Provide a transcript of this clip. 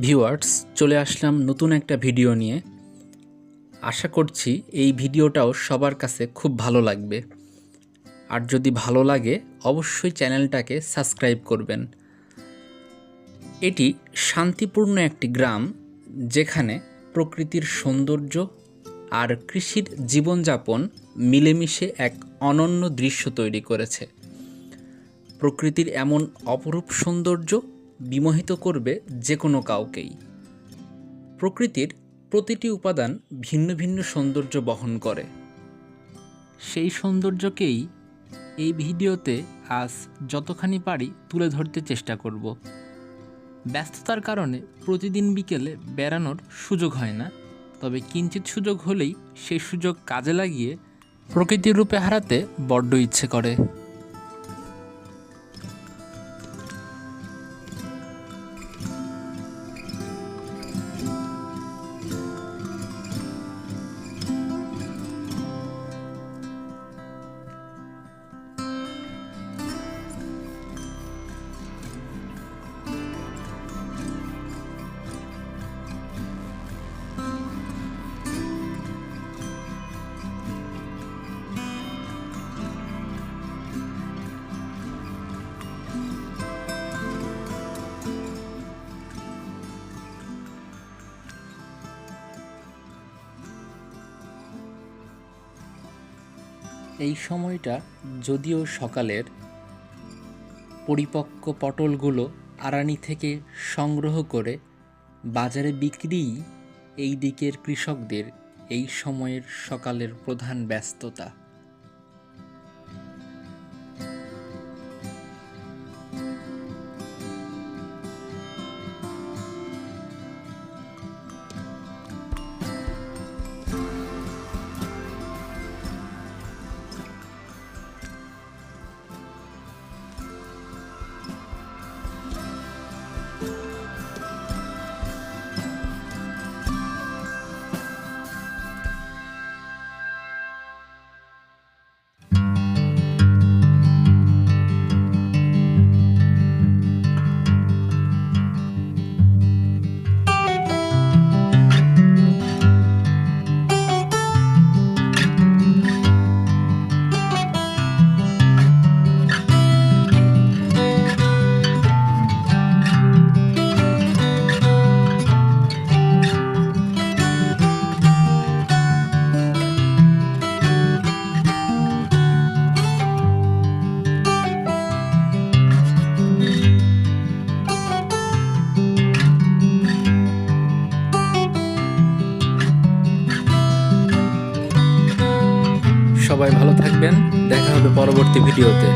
Viewers, চলে আসলাম নতুন একটা ভিডিও নিয়ে। আশা করছি এই ভিডিওটাও সবার কাছে খুব ভালো লাগবে। আর যদি ভালো লাগে, অবশ্যই চ্যানেলটাকে সাবস্ক্রাইব করবেন। এটি শান্তিপূর্ণ একটি গ্রাম, যেখানে প্রকৃতির সৌন্দর্য আর কৃষির জীবনযাপন মিলেমিশে এক অনন্য দৃশ্য তৈরি করেছে। প্রকৃতির এমন অপরূপ সৌন্দর্য বিমোহিত করবে যে কোনো কাউকেই। প্রকৃতির প্রতিটি উপাদান ভিন্ন ভিন্ন সৌন্দর্য বহন করে। সেই সৌন্দর্যকেই এই ভিডিওতে আজ যতখানি পারি তুলে ধরতে চেষ্টা করব। ব্যস্ততার কারণে প্রতিদিন বিকেলে বেড়ানোর সুযোগ হয় না, তবে কিঞ্চিত সুযোগ হলেই সেই সুযোগ কাজে লাগিয়ে প্রকৃতির রূপে হারাতে বড্ড ইচ্ছে করে। এই সময়টা যদিও সকালের পরিপক্ক পটলগুলো আরানি থেকে সংগ্রহ করে বাজারে বিক্রিই এই দিকের কৃষকদের এই সময়ের সকালের প্রধান ব্যস্ততা। সবাই ভালো থাকবেন। দেখা হবে পরবর্তী ভিডিওতে।